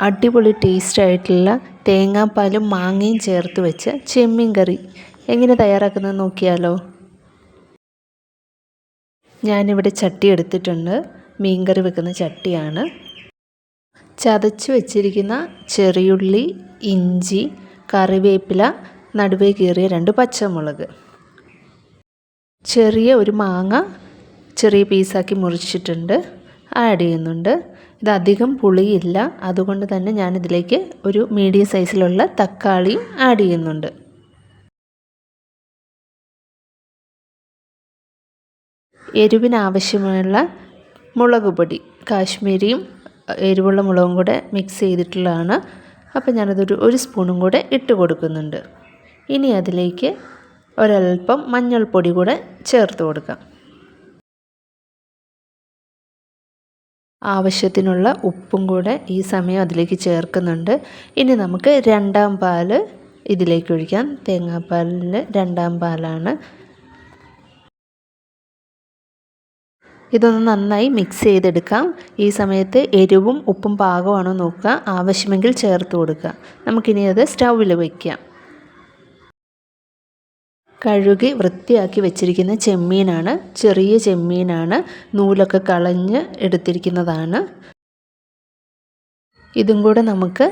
അടിപൊളി ടേസ്റ്റ് ആയിട്ടുള്ള തേങ്ങാപ്പാലും മാങ്ങയും ചേർത്ത് വെച്ച ചെമ്മീൻ കറി. എങ്ങനെ തയ്യാറാക്കുന്നത് നോക്കിയാലോ? ഞാനിവിടെ ചട്ടി എടുത്തിട്ടുണ്ട്. മീൻ കറി വെക്കുന്ന ചട്ടിയാണ്. ചതച്ച് വെച്ചിരിക്കുന്ന ചെറിയുള്ളി ഇഞ്ചി കറിവേപ്പില നടുവേ കീറിയ രണ്ട് പച്ചമുളക്. ചെറിയ ഒരു മാങ്ങ ചെറിയ പീസാക്കി മുറിച്ചിട്ടുണ്ട്. ആഡ് ചെയ്യുന്നുണ്ട്. ഇത് അധികം പുളിയില്ല. അതുകൊണ്ട് തന്നെ ഞാനിതിലേക്ക് ഒരു മീഡിയം സൈസിലുള്ള തക്കാളിയും ആഡ് ചെയ്യുന്നുണ്ട്. എരിവിനാവശ്യമുള്ള മുളക് പൊടി കാശ്മീരിയും എരിവുള്ള മുളകും കൂടെ മിക്സ് ചെയ്തിട്ടുള്ളതാണ്. അപ്പോൾ ഞാനതൊരു ഒരു സ്പൂണും കൂടെ ഇട്ട് കൊടുക്കുന്നുണ്ട്. ഇനി അതിലേക്ക് ഒരൽപ്പം മഞ്ഞൾപ്പൊടി കൂടെ ചേർത്ത് കൊടുക്കാം. ആവശ്യത്തിനുള്ള ഉപ്പും കൂടെ ഈ സമയം അതിലേക്ക് ചേർക്കുന്നുണ്ട്. ഇനി നമുക്ക് രണ്ടാം പാൽ ഇതിലേക്ക് ഒഴിക്കാം. തേങ്ങാപ്പാലിൽ രണ്ടാം പാലാണ്. ഇതൊന്ന് നന്നായി മിക്സ് ചെയ്തെടുക്കാം. ഈ സമയത്ത് എരിവും ഉപ്പും പാകമാണോ നോക്കുക. ആവശ്യമെങ്കിൽ ചേർത്ത് കൊടുക്കുക. നമുക്കിനി അത് സ്റ്റൗവിൽ വയ്ക്കാം കഴുകി വൃത്തിയാക്കി വെച്ചിരിക്കുന്ന ചെമ്മീനാണ്. ചെറിയ ചെമ്മീനാണ്. നൂലൊക്കെ കളഞ്ഞ് എടുത്തിരിക്കുന്നതാണ്. ഇതും കൂടെ നമുക്ക്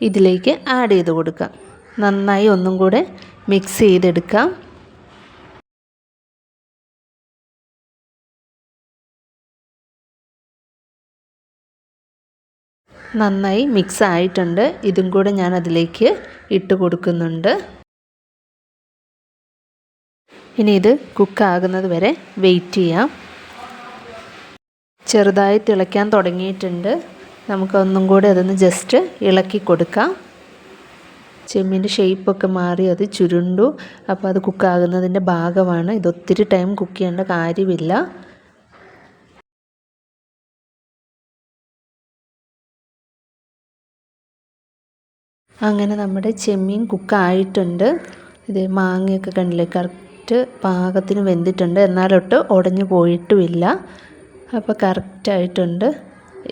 ഇതിലേക്ക് ആഡ് ചെയ്ത് കൊടുക്കാം. നന്നായി ഒന്നും കൂടെ മിക്സ് ചെയ്തെടുക്കാം. നന്നായി മിക്സ് ആയിട്ടുണ്ട്. ഇതും കൂടെ ഞാൻ അതിലേക്ക് ഇട്ട് കൊടുക്കുന്നുണ്ട്. ഇനി ഇത് കുക്കാകുന്നത് വരെ വെയിറ്റ് ചെയ്യാം. ചെറുതായി തിളയ്ക്കാൻ തുടങ്ങിയിട്ടുണ്ട്. നമുക്കൊന്നും കൂടി അതൊന്ന് ജസ്റ്റ് ഇളക്കി കൊടുക്കാം. ചെമ്മീന്റെ ഷേപ്പൊക്കെ മാറി അത് ചുരുണ്ടു. അപ്പോൾ അത് കുക്കാകുന്നതിന്റെ ഭാഗമാണ്. ഇതൊത്തിരി ടൈം കുക്ക് ചെയ്യേണ്ട കാര്യമില്ല. അങ്ങനെ നമ്മുടെ ചെമ്മീൻ കുക്കായിട്ടുണ്ട് ഇത് മാങ്ങയൊക്കെ കണ്ടില്ലേ? കറക്റ്റ് കറക്റ്റ് പാകത്തിന് വെന്തിട്ടുണ്ട്. എന്നാലൊട്ട് ഉടഞ്ഞു പോയിട്ടുമില്ല. അപ്പോൾ കറക്റ്റായിട്ടുണ്ട്.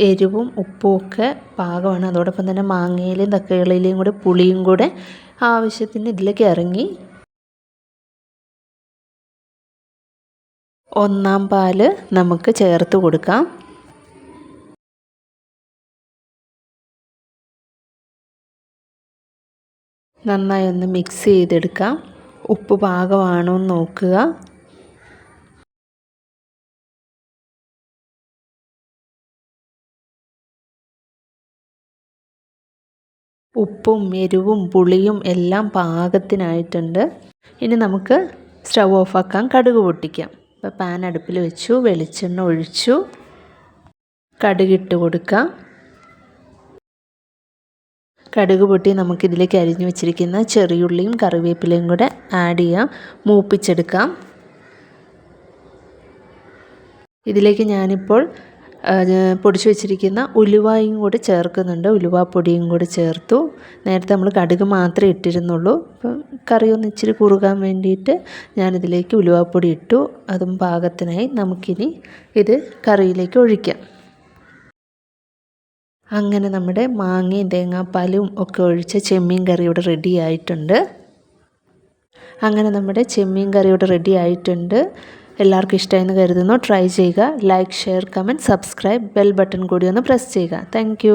എരിവും ഉപ്പും ഒക്കെ പാകമാണ്. അതോടൊപ്പം തന്നെ മാങ്ങയിലെയും തക്കകളിലെയും കൂടെ പുളിയും കൂടെ ആവശ്യത്തിന് ഇതിലേക്ക് ഇറങ്ങി. ഒന്നാം പാൽ നമുക്ക് ചേർത്ത് കൊടുക്കാം. നന്നായി ഒന്ന് മിക്സ് ചെയ്തെടുക്കാം. ഉപ്പ് പാകമാണോ എന്ന് നോക്കുക. ഉപ്പും എരിവും പുളിയും എല്ലാം പാകത്തിനായിട്ടുണ്ട്. ഇനി നമുക്ക് സ്റ്റവ് ഓഫാക്കാം കടുക് പൊട്ടിക്കാം. ഇപ്പോൾ പാൻ അടുപ്പിൽ വെച്ചു. വെളിച്ചെണ്ണ ഒഴിച്ചു. കടുകിട്ട് കൊടുക്കാം. കടുക് പൊട്ടി നമുക്കിതിലേക്ക് അരിഞ്ഞു വെച്ചിരിക്കുന്ന ചെറിയുള്ളിയും കറിവേപ്പിലയും കൂടെ ആഡ് ചെയ്യാം. മൂപ്പിച്ചെടുക്കാം. ഇതിലേക്ക് ഞാനിപ്പോൾ പൊടിച്ചു വെച്ചിരിക്കുന്ന ഉലുവായും കൂടി ചേർക്കുന്നുണ്ട്. ഉലുവാപ്പൊടിയും കൂടി ചേർത്തു. നേരത്തെ നമ്മൾ കടുക് മാത്രമേ ഇട്ടിരുന്നുള്ളൂ. അപ്പം കറി ഇച്ചിരി കുറുകാൻ വേണ്ടിയിട്ട് ഞാനിതിലേക്ക് ഉലുവാപ്പൊടി ഇട്ടു. അതും പാകത്തിനായി നമുക്കിനി ഇത് കറിയിലേക്ക് ഒഴിക്കാം. അങ്ങനെ നമ്മുടെ മാങ്ങയും തേങ്ങാപ്പാലും ഒക്കെ ഒഴിച്ച ചെമ്മീൻ കറി ഇവിടെ റെഡി ആയിട്ടുണ്ട്. അങ്ങനെ നമ്മുടെ ചെമ്മീൻ കറി ഇവിടെ റെഡി ആയിട്ടുണ്ട്. എല്ലാവർക്കും ഇഷ്ടമായെന്ന് കരുതുന്നു. ട്രൈ ചെയ്യുക. Like share comment subscribe bell button കൂടി ഒന്ന് പ്രസ് ചെയ്യുക. താങ്ക്